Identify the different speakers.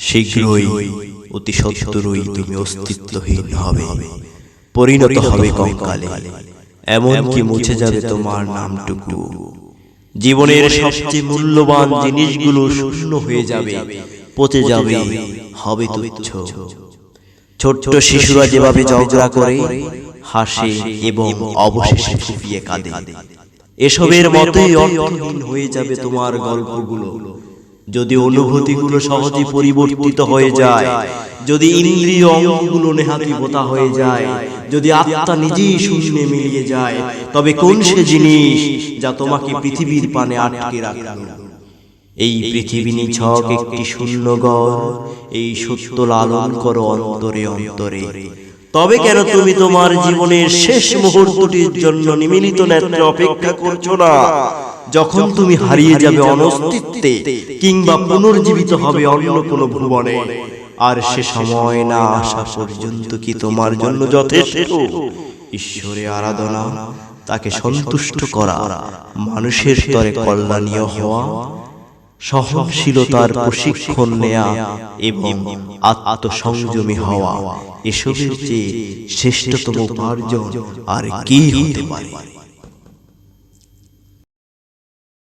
Speaker 1: শীঘ্রই অতি সত্তরই তুমি অস্তিত্বহীন হবে পরিণত হবে কঙ্কালে। এমনকি মুছে যাবে তোমার নামটুকু। জীবনের সবচেয়ে মূল্যবান জিনিসগুলো শূন্য হয়ে যাবে পচে যাবে হবে তুচ্ছ। ছোট্ট শিশুরা যেভাবে ঝগড়া করে হাসে এবং অবশেষে ফুপিয়ে কাঁদে। এসবের মতোই অর্থহীন হয়ে যাবে তোমার গল্পগুলো। যদি অনুভূতিগুলো সহজে পরিবর্তিত হয়ে যায় যদি ইন্দ্রিয় অঙ্গগুলো নেহাতি বোতা হয়ে যায় যদি আত্মা নিজেই শূন্যে মিলিয়ে যায় তবে কোন সে জিনিস যা তোমাকে পৃথিবীর পানে আটকে রাখল। এই পৃথিবী নিছক একটি শূন্য গড় এই সত্য লালন করো অন্তরে অন্তরে তবে কেন তুমি তোমার জীবনের শেষ মুহূর্তটির জন্য নিমিলিত নেত্রে অপেক্ষা করছ না। যখন তুমি হারিয়ে যাবে অনস্তিত্বে কিংবা পুনর্জীবিত হবে অন্য কোনো ভুবনে আর সে সময় না আসা পর্যন্ত কি তোমার জন্য যথেষ্ট? ঈশ্বরে আরাধনা তাকে সন্তুষ্ট করা মানুষের স্তরে কল্যাণীয় হওয়া সহনশীলতার প্রশিক্ষণ নেয়া এবং আত্মসংযমী হওয়া এসবের চেয়ে শ্রেষ্ঠতম উপার্জন আর কি হতে পারে?